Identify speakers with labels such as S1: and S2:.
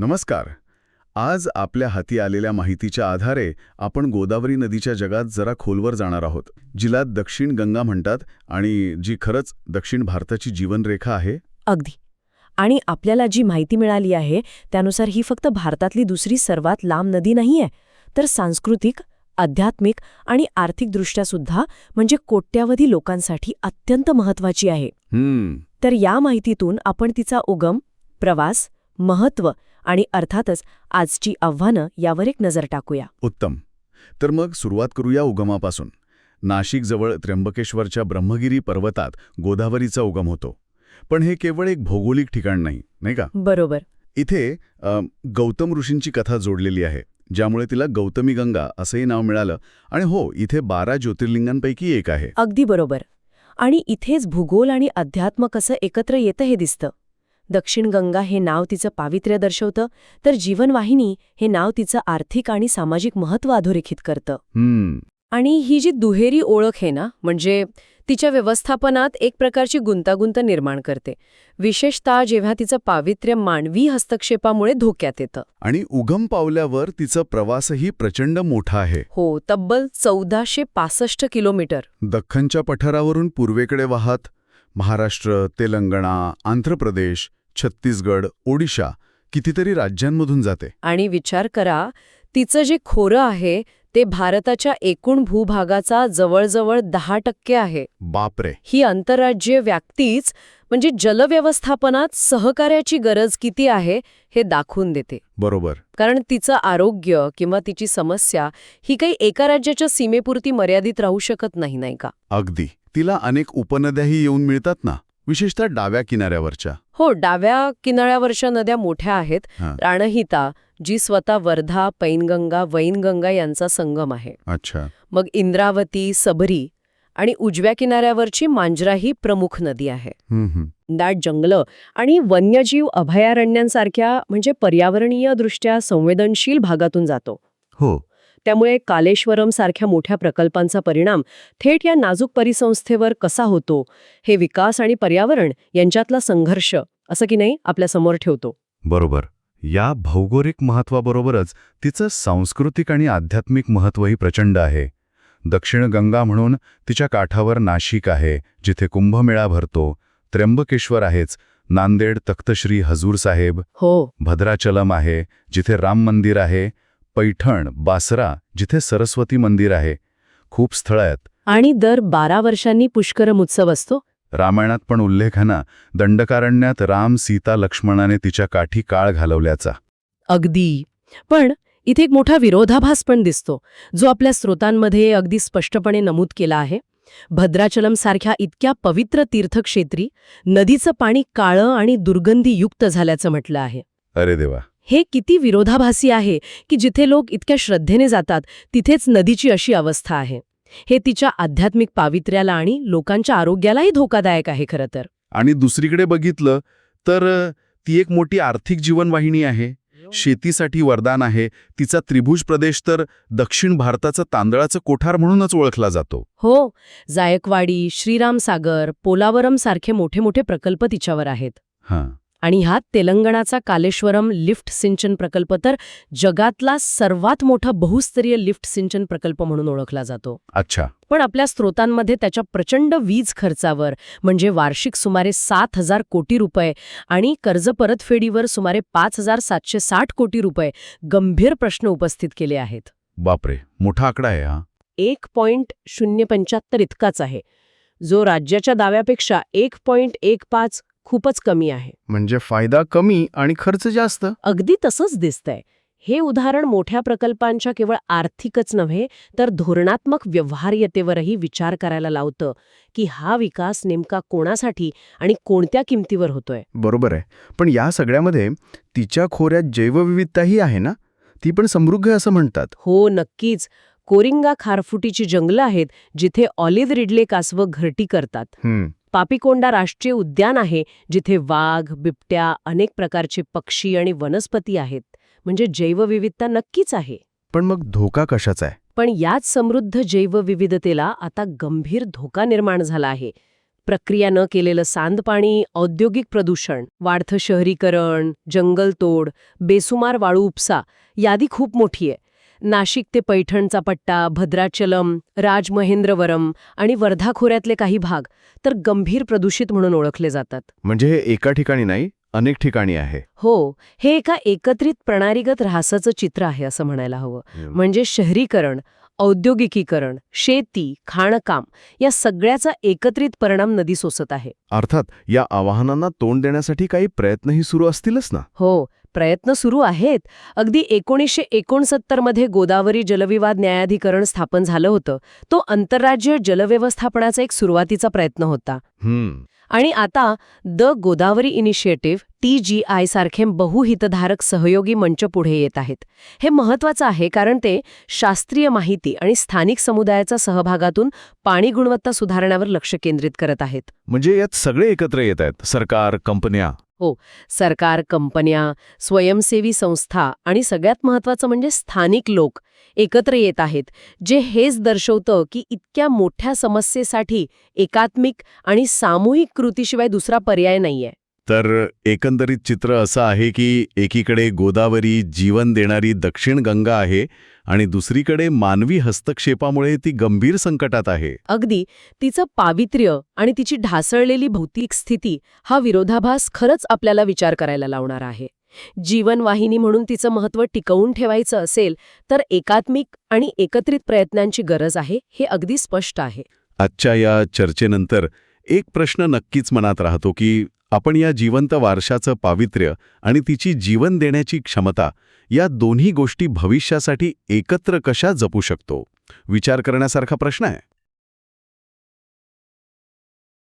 S1: नमस्कार. आज आपल्या हाती आलेल्या माहितीच्या आधारे आपण गोदावरी नदीच्या जगात जरा खोलवर जाणार आहोत. जिला दक्षिण गंगा म्हणतात आणि जी खरंच दक्षिण भारताची जीवनरेखा आहे?
S2: अगदी. आणि आपल्याला जी माहिती मिळाली आहे त्यानुसार ही फक्त भारतातली दुसरी सर्वात लांब नदी नाहीये तर सांस्कृतिक आध्यात्मिक आणि आर्थिकदृष्ट्या सुद्धा म्हणजे कोट्यावधी लोकांसाठी अत्यंत महत्वाची आहे. तर या माहितीतून आपण तिचा उगम प्रवास महत्त्व आणि अर्थातच आजची आव्हानं यावर एक नजर टाकूया.
S1: उत्तम. तर मग सुरुवात करूया उगमापासून. नाशिकजवळ त्र्यंबकेश्वरच्या ब्रह्मगिरी पर्वतात गोदावरीचा उगम होतो. पण हे केवळ एक भौगोलिक ठिकाण नाही नाही का?
S2: बरोबर.
S1: इथे गौतम ऋषींची कथा जोडलेली आहे ज्यामुळे तिला गौतमी गंगा असंही नाव मिळालं आणि हो इथे बारा ज्योतिर्लिंगांपैकी एक आहे.
S2: अगदी बरोबर. आणि इथेच भूगोल आणि अध्यात्म कसं एकत्र येतं हे दिसतं. दक्षिण गंगा हे नाव तिचं पावित्र्य दर्शवतं तर जीवनवाहिनी हे नाव तिचं आर्थिक आणि सामाजिक महत्त्व अधोरेखित करतं.
S1: हम्म.
S2: आणि ही जी दुहेरी ओळख आहे ना म्हणजे तिच्या व्यवस्थापनात एक प्रकारची गुंतागुंत निर्माण करते. विशेषतः जेव्हा तिचं पावित्र्य मानवी हस्तक्षेपामुळे धोक्यात येतं.
S1: आणि उगम पावल्यावर तिचा प्रवासही प्रचंड मोठा आहे.
S2: हो तब्बल चौदाशे पासष्ट किलोमीटर.
S1: दख्खनच्या पठारावरून पूर्वेकडे वाहत महाराष्ट्र तेलंगणा आंध्र प्रदेश छत्तीसगड ओडिशा कितीतरी राज्यांमधून जाते.
S2: आणि विचार करा तिचं जे खोरं आहे ते भारताच्या एकूण भूभागाचा जवळजवळ दहा टक्के आहे.
S1: बापरे.
S2: ही आंतरराज्यीय व्याप्तीच म्हणजे जलव्यवस्थापनात सहकार्याची गरज किती आहे हे दाखवून देते.
S1: बरोबर.
S2: कारण तिचं आरोग्य किंवा तिची समस्या ही काही एका राज्याच्या सीमेपुरती मर्यादित राहू शकत नाही नाही का?
S1: अगदी. तिला अनेक उपनद्याही येऊन मिळतात ना? विशेषतः डाव्या किनाऱ्यावरच्या.
S2: हो डाव्या किनाऱ्यावरच्या नद्या मोठ्या आहेत.
S1: हां.
S2: प्राणहिता जी स्वतः वर्धा पैनगंगा वैनगंगा यांचा संगम आहे.
S1: अच्छा.
S2: मग इंद्रावती सबरी आणि उजव्या किनाऱ्यावरची मांजरा ही प्रमुख नदी आहे.
S1: हम्म, हम्म.
S2: दाट जंगलं आणि वन्यजीव अभयारण्यांसारख्या म्हणजे पर्यावरणीय दृष्ट्या संवेदनशील भागातून जातो.
S1: हो.
S2: त्यामुळे कालेश्वरम सारख्या मोठ्या प्रकल्पांचा परिणाम थेट या नाजूक परिसंस्थेवर कसा होतो? हे विकास आणि पर्यावरण यांच्यातला संघर्ष असं की नाही? आपल्यासमोर ठेवतो.
S3: बरोबर. या भौगोलिक महत्वाबरोबरच तिचं सांस्कृतिक आणि आध्यात्मिक महत्वही प्रचंड आहे. दक्षिण गंगा म्हणून तिच्या काठावर नाशिक आहे जिथे कुंभमेळा भरतो. त्र्यंबकेश्वर आहेच नांदेड तख्तश्री हजूर साहेब.
S2: हो.
S3: भद्राचलम आहे जिथे राम मंदिर आहे. पैठण बासरा जिथे सरस्वती मंदिर आहे. खूप स्थळं आहेत.
S2: आणि दर बारा वर्षांनी पुष्करम उत्सव असतो?
S3: रामायणात पण उल्लेख ना. दंडकारण्यात राम सीता लक्ष्मणाने तिच्या काठी काळ घालवल्याचा.
S2: अगदी. पण इथे एक मोठा विरोधाभास पण दिसतो. जो आपल्या स्रोतांमध्ये अगदी स्पष्टपणे नमूद केला आहे. भद्राचलम सारख्या इतक्या पवित्र तीर्थक्षेत्री नदीचं पाणी काळं आणि दुर्गंधीयुक्त झाल्याचं म्हटलं आहे.
S3: अरे देवा.
S2: हे किती विरोधाभासी आहे की जिथे लोक इतक्या श्रद्धेने जातात तिथेच नदीची अशी अवस्था आहे. हे तिच्या आध्यात्मिक पावित्र्याला आणि लोकांच्या आरोग्यालाही धोकादायक आहे खरं तर.
S3: आणि दुसरीकडे बघितलं तर ती एक मोठी आर्थिक जीवनवाहिनी आहे. शेतीसाठी वरदान आहे. तिचा त्रिभुज प्रदेश तर दक्षिण भारताचं तांदळाचं कोठार म्हणूनच ओळखला जातो.
S2: हो जायकवाडी श्रीरामसागर पोलावरम सारखे मोठे मोठे प्रकल्प तिच्यावर आहेत.
S3: हां.
S2: आणि ह्यात तेलंगणाचा कालेश्वरम लिफ्ट सिंचन प्रकल्प तर जगातला सर्वात मोठा बहुस्तरीय लिफ्ट सिंचन प्रकल्प म्हणून ओळखला जातो.
S3: अच्छा.
S2: पण आपल्या स्रोतांमध्ये त्याच्या प्रचंड वीज खर्चावर म्हणजे वार्षिक सुमारे सात हजार कोटी रुपये आणि कर्ज परतफेडीवर सुमारे पाच हजार सातशे साठ कोटी रुपये गंभीर प्रश्न उपस्थित केले आहेत.
S3: बापरे मोठा आकडा आहे हा.
S2: एक पॉइंट शून्य पंच्याहत्तर इतकाच आहे. जो राज्याच्या दाव्यापेक्षा एक पॉइंट एक पाच खूपच कमी आहे.
S4: म्हणजे फायदा कमी आणि खर्च जास्त?
S2: अगदी तसंच दिसतंय. हे उदाहरण मोठ्या प्रकल्पांच्या केवळ आर्थिकच नव्हे तर धोरणात्मक व्यवहार्यतेवरही विचार करायला लावतं की हा विकास नेमका कोणासाठी आणि कोणत्या किमतीवर होतोय.
S4: बरोबर आहे. पण या सगळ्यामध्ये तिच्या खोऱ्यात जैवविविधताही आहे ना? ती पण समृद्ध आहे असं म्हणतात.
S2: हो नक्कीच. कोरिंगा खारफुटीची जंगलं आहेत जिथे ऑलिव्ह रिडले कासवं घरटी करतात. पापिकोंडा राष्ट्रीय उद्यान आहे जिथे वाघ बिबट्या अनेक प्रकारचे पक्षी आणि वनस्पती आहेत. म्हणजे जैवविविधता नक्कीच आहे.
S4: पण मग धोका कशाचा आहे?
S2: पण याच समृद्ध जैवविविधतेला आता गंभीर धोका निर्माण झाला आहे. प्रक्रिया न केलेलं सांदपाणी औद्योगिक प्रदूषण वाढतं शहरीकरण जंगलतोड बेसुमार वाळू उपसा यादी खूप मोठी आहे. नाशिक ते पैठणचा पट्टा भद्राचलम राजमहेंद्रवरम आणि वर्धा खोऱ्यातले काही भाग तर गंभीर प्रदूषित म्हणून ओळखले जातात.
S4: म्हणजे हे एका ठिकाणी नाही अनेक ठिकाणी आहे.
S2: हो हे एका एकत्रित प्रणालीगत ऱ्हासाचं चित्र आहे असं म्हणायला हवं. म्हणजे शहरीकरण औद्योगिकीकरण शेती खाणकाम या सगळ्याचा एकत्रित परिणाम नदी सोसत आहे.
S4: अर्थात या आवाहनांना तोंड देण्यासाठी काही प्रयत्नही सुरू असतीलच ना?
S2: हो प्रयत्न सुरू आहेत. अगदी एकोणीसशे एकोणसत्तरमध्ये गोदावरी जलविवाद न्यायाधिकरण स्थापन झालं होतं. तो आंतरराज्य जलव्यवस्थापनाचा एक सुरुवातीचा प्रयत्न होता. आणि आता the Godavari initiative T G I सारखे बहुहितधारक सहयोगी मंच पुढे येत आहेत. हे महत्वाचं आहे कारण ते शास्त्रीय माहिती आणि स्थानिक समुदायाचा सहभागातून पाणी गुणवत्ता सुधारण्यावर लक्ष केंद्रित करत आहेत.
S4: म्हणजे यात सगळे एकत्र येत आहेत सरकार कंपन्या.
S2: हो सरकार कंपन्या स्वयंसेवी संस्था आणि सगळ्यात महत्वाचं म्हणजे स्थानिक लोक एकत्र येत आहेत जे हेच दर्शवतं की इतक्या मोठ्या समस्येसाठी एकात्मिक आणि सामूहिक कृतीशिवाय दुसरा पर्याय नाहीये.
S1: तर एकंदरीत चित्र असं आहे की एकीकडे गोदावरी जीवन देणारी दक्षिण गंगा आहे आणि दुसरीकडे मानवी हस्तक्षेपामुळे ती गंभीर संकटात आहे.
S2: अगदी तिचं पावित्र्य आणि तिची ढासळलेली भौतिक स्थिती हा विरोधाभास खरंच आपल्याला विचार करायला लावणार आहे. जीवनवाहिनी म्हणून तिचं महत्त्व टिकवून ठेवायचं असेल तर एकात्मिक आणि एकत्रित प्रयत्नांची गरज आहे हे अगदी स्पष्ट आहे.
S1: आजच्या या चर्चेनंतर एक प्रश्न नक्कीच मनात राहतो की आपण या जिवंत वारशाचं पावित्र्य आणि तिची जीवन देण्याची क्षमता या दोन्ही गोष्टी भविष्यासाठी एकत्र कशा जपू शकतो? विचार करण्यासारखा प्रश्न आहे.